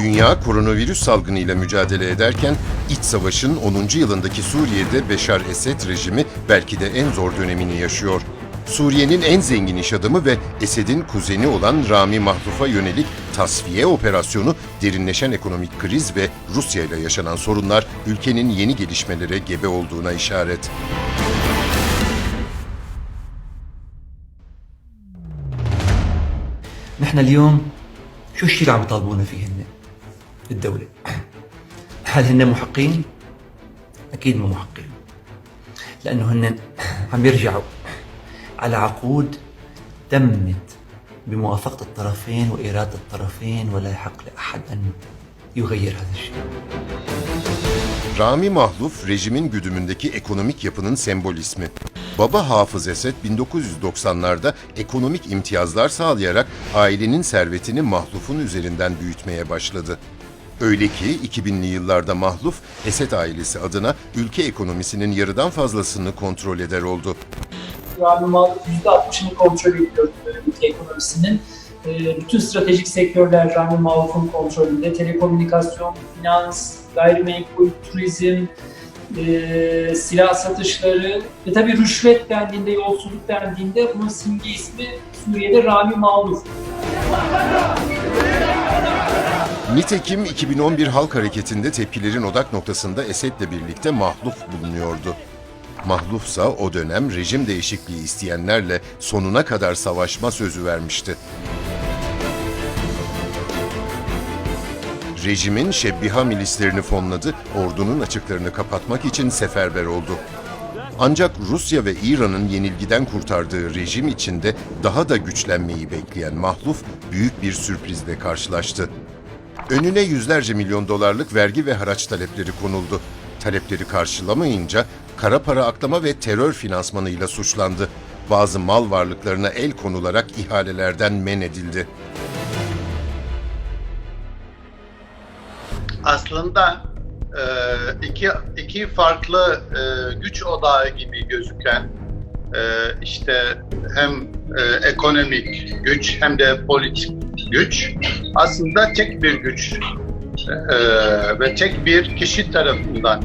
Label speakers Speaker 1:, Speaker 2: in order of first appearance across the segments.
Speaker 1: Dünya koronavirüs salgınıyla mücadele ederken iç savaşın 10. yılındaki Suriye'de Beşar Esed rejimi belki de en zor dönemini yaşıyor. Suriye'nin en zengin iş adamı ve Esed'in kuzeni olan Rami Mahluf'a yönelik tasfiye operasyonu, derinleşen ekonomik kriz ve Rusya ile yaşanan sorunlar ülkenin yeni gelişmelere gebe olduğuna işaret.
Speaker 2: نحن اليوم شو الشيء اللي عم يطالبونا فيه هن الدولة هل هن محقين؟ أكيد مو محقين لأنه هن عم يرجعوا على عقود تمت بموافقة الطرفين وإرادة الطرفين ولا يحق لأحد أن يغير هذا الشيء
Speaker 1: Rami Mahluf, rejimin güdümündeki ekonomik yapının sembol ismi. Baba Hafız Esed 1990'larda ekonomik imtiyazlar sağlayarak ailenin servetini Mahluf'un üzerinden büyütmeye başladı. Öyle ki 2000'li yıllarda Mahluf, Esed ailesi adına ülke ekonomisinin yarıdan fazlasını kontrol eder oldu.
Speaker 3: Rami Maluk %60'ını kontrol ediyor e, ülke ekonomisinin. E, Bütün stratejik sektörler Rami Maluk'un kontrolünde. Telekomünikasyon, finans, gayrimenkul, turizm, e, silah satışları ve tabii rüşvet dendiğinde, yolsuzluk dendiğinde bunun simge ismi Suriye'de Rami Maluk.
Speaker 1: Nitekim 2011 halk hareketinde tepkilerin odak noktasında Esed'le birlikte Mahluf bulunuyordu. Mahlufsa o dönem rejim değişikliği isteyenlerle sonuna kadar savaşma sözü vermişti. Rejimin Şebbiha milislerini fonladı, ordunun açıklarını kapatmak için seferber oldu. Ancak Rusya ve İran'ın yenilgiden kurtardığı rejim içinde daha da güçlenmeyi bekleyen Mahluf büyük bir sürprizle karşılaştı. Önüne yüzlerce milyon dolarlık vergi ve haraç talepleri konuldu. Talepleri karşılamayınca kara para aklama ve terör finansmanıyla suçlandı. Bazı mal varlıklarına el konularak ihalelerden men edildi.
Speaker 4: aslında e, iki iki farklı e, güç odağı gibi gözüken e, işte hem ekonomik güç hem de politik güç aslında tek bir güç e, ve tek bir kişi tarafından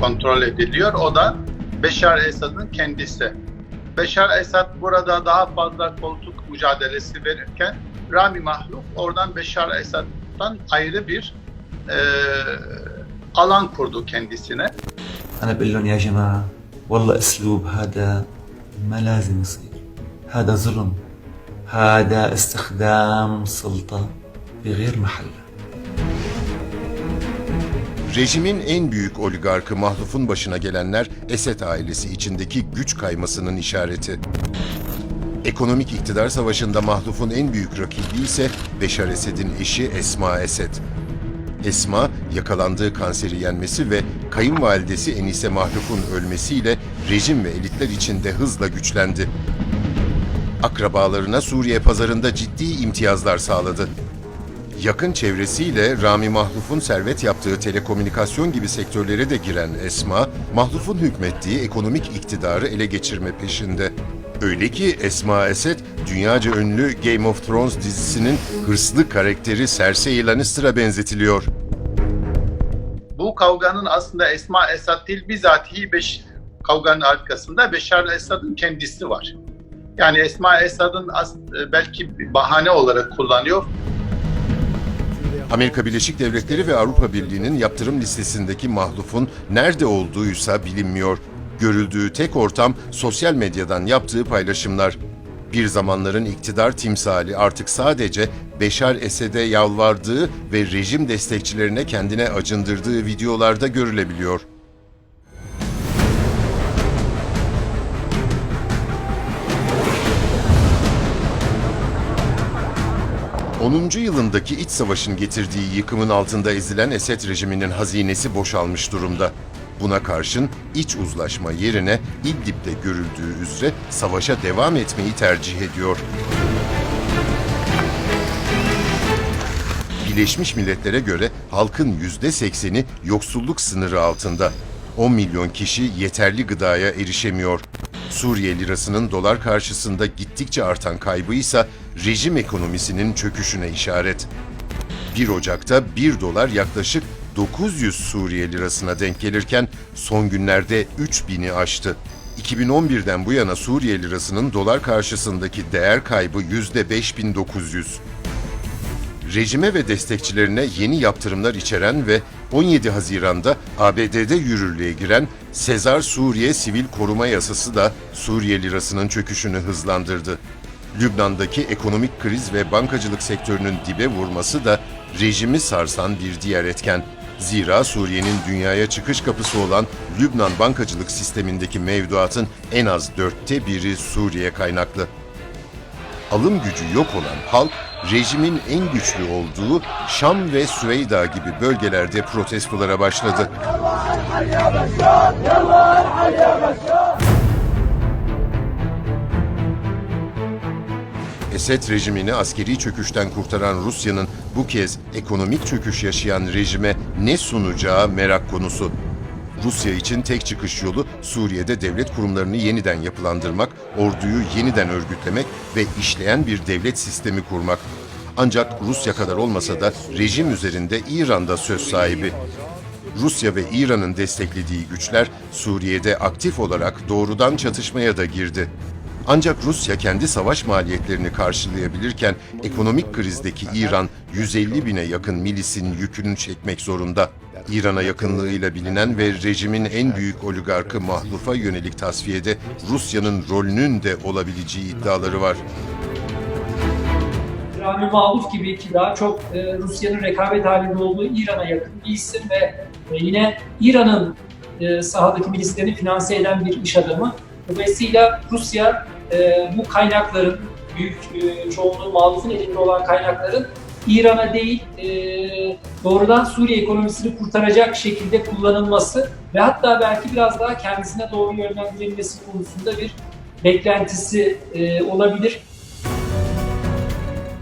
Speaker 4: kontrol ediliyor. O da Beşar Esad'ın kendisi. Beşar Esad burada daha fazla koltuk mücadelesi verirken Rami Mahluf oradan Beşar Esad'dan ayrı bir e, alan kurdu kendisine.
Speaker 2: أنا بقول لهم يا جماعة والله أسلوب هذا ما لازم يصير هذا ظلم هذا استخدام سلطة في غير محلها
Speaker 1: Rejimin en büyük oligarkı Mahluf'un başına gelenler Esed ailesi içindeki güç kaymasının işareti. Ekonomik iktidar savaşında Mahluf'un en büyük rakibi ise Beşar Esed'in eşi Esma Esed. Esma, yakalandığı kanseri yenmesi ve kayınvalidesi Enise Mahluf'un ölmesiyle rejim ve elitler içinde hızla güçlendi. Akrabalarına Suriye pazarında ciddi imtiyazlar sağladı. Yakın çevresiyle Rami Mahluf'un servet yaptığı telekomünikasyon gibi sektörlere de giren Esma, Mahluf'un hükmettiği ekonomik iktidarı ele geçirme peşinde. Öyle ki Esma Esed, dünyaca ünlü Game of Thrones dizisinin hırslı karakteri Cersei Lannister'a benzetiliyor.
Speaker 4: Bu kavganın aslında Esma Esad değil bizatihi beş, kavganın arkasında Beşar Esad'ın kendisi var. Yani Esma Esad'ın as- belki bahane olarak kullanıyor.
Speaker 1: Amerika Birleşik Devletleri ve Avrupa Birliği'nin yaptırım listesindeki Mahluf'un nerede olduğuysa bilinmiyor. Görüldüğü tek ortam sosyal medyadan yaptığı paylaşımlar. Bir zamanların iktidar timsali artık sadece Beşar Esed'e yalvardığı ve rejim destekçilerine kendine acındırdığı videolarda görülebiliyor. ...10. yılındaki iç savaşın getirdiği yıkımın altında ezilen Esed rejiminin hazinesi boşalmış durumda. Buna karşın iç uzlaşma yerine İdlib'de görüldüğü üzere savaşa devam etmeyi tercih ediyor. Birleşmiş Milletler'e göre halkın yüzde sekseni yoksulluk sınırı altında. 10 milyon kişi yeterli gıdaya erişemiyor. Suriye lirasının dolar karşısında gittikçe artan kaybı ise rejim ekonomisinin çöküşüne işaret. 1 Ocak'ta 1 dolar yaklaşık 900 Suriye lirasına denk gelirken son günlerde 3000'i aştı. 2011'den bu yana Suriye lirasının dolar karşısındaki değer kaybı %5900. Rejime ve destekçilerine yeni yaptırımlar içeren ve 17 Haziran'da ABD'de yürürlüğe giren Sezar Suriye Sivil Koruma Yasası da Suriye lirasının çöküşünü hızlandırdı. Lübnan'daki ekonomik kriz ve bankacılık sektörünün dibe vurması da rejimi sarsan bir diğer etken. Zira Suriye'nin dünyaya çıkış kapısı olan Lübnan bankacılık sistemindeki mevduatın en az dörtte biri Suriye kaynaklı alım gücü yok olan halk, rejimin en güçlü olduğu Şam ve Süveyda gibi bölgelerde protestolara başladı. Esed rejimini askeri çöküşten kurtaran Rusya'nın bu kez ekonomik çöküş yaşayan rejime ne sunacağı merak konusu. Rusya için tek çıkış yolu Suriye'de devlet kurumlarını yeniden yapılandırmak, orduyu yeniden örgütlemek ve işleyen bir devlet sistemi kurmak. Ancak Rusya kadar olmasa da rejim üzerinde İran'da söz sahibi. Rusya ve İran'ın desteklediği güçler Suriye'de aktif olarak doğrudan çatışmaya da girdi. Ancak Rusya kendi savaş maliyetlerini karşılayabilirken ekonomik krizdeki İran 150 bine yakın milisin yükünü çekmek zorunda. İran'a yakınlığıyla bilinen ve rejimin en büyük oligarkı Mahluf'a yönelik tasfiyede Rusya'nın rolünün de olabileceği iddiaları var.
Speaker 3: Rami Maluf gibi ki daha çok e, Rusya'nın rekabet halinde olduğu İran'a yakın bir isim ve e, yine İran'ın e, sahadaki milislerini finanse eden bir iş adamı. Dolayısıyla Rusya e, bu kaynakların, büyük e, çoğunluğu Maluf'un elinde olan kaynakların İran'a değil e, doğrudan Suriye ekonomisini kurtaracak şekilde kullanılması ve hatta belki biraz daha kendisine doğru yönlendirilmesi konusunda bir beklentisi e, olabilir.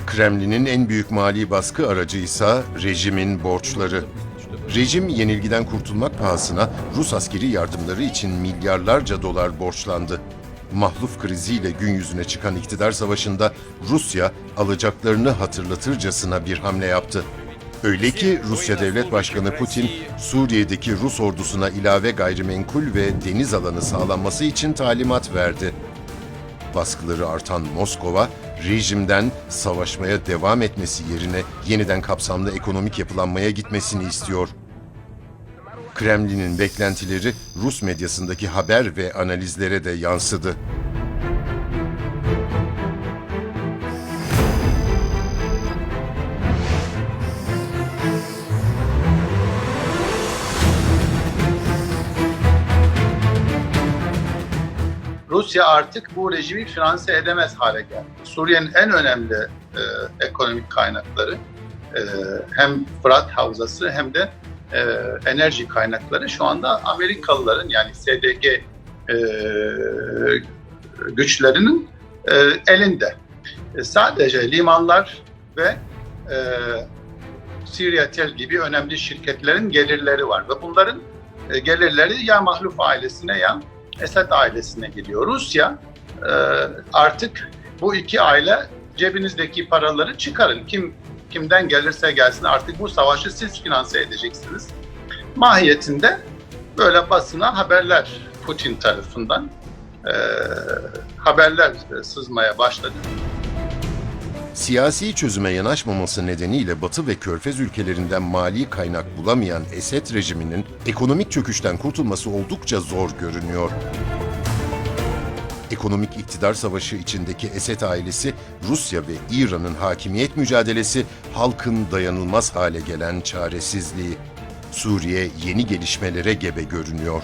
Speaker 1: Kremlin'in en büyük mali baskı aracı ise rejimin borçları. Rejim yenilgiden kurtulmak pahasına Rus askeri yardımları için milyarlarca dolar borçlandı. Mahluf kriziyle gün yüzüne çıkan iktidar savaşında Rusya alacaklarını hatırlatırcasına bir hamle yaptı. Öyle ki Rusya Devlet Başkanı Putin, Suriye'deki Rus ordusuna ilave gayrimenkul ve deniz alanı sağlanması için talimat verdi baskıları artan Moskova, rejimden savaşmaya devam etmesi yerine yeniden kapsamlı ekonomik yapılanmaya gitmesini istiyor. Kremlin'in beklentileri Rus medyasındaki haber ve analizlere de yansıdı.
Speaker 4: Rusya artık bu rejimi finanse edemez hale geldi. Suriye'nin en önemli e, ekonomik kaynakları e, hem Fırat Havzası hem de e, enerji kaynakları şu anda Amerikalıların yani SDG e, güçlerinin e, elinde. E, sadece limanlar ve e, Siriyatel gibi önemli şirketlerin gelirleri var ve bunların e, gelirleri ya Mahluf ailesine ya Esed ailesine geliyor. Rusya e, artık bu iki aile cebinizdeki paraları çıkarın. Kim kimden gelirse gelsin artık bu savaşı siz finanse edeceksiniz. Mahiyetinde böyle basına haberler Putin tarafından e, haberler sızmaya başladı.
Speaker 1: Siyasi çözüme yanaşmaması nedeniyle Batı ve Körfez ülkelerinden mali kaynak bulamayan Esed rejiminin ekonomik çöküşten kurtulması oldukça zor görünüyor. Ekonomik iktidar savaşı içindeki Esed ailesi, Rusya ve İran'ın hakimiyet mücadelesi, halkın dayanılmaz hale gelen çaresizliği. Suriye yeni gelişmelere gebe görünüyor.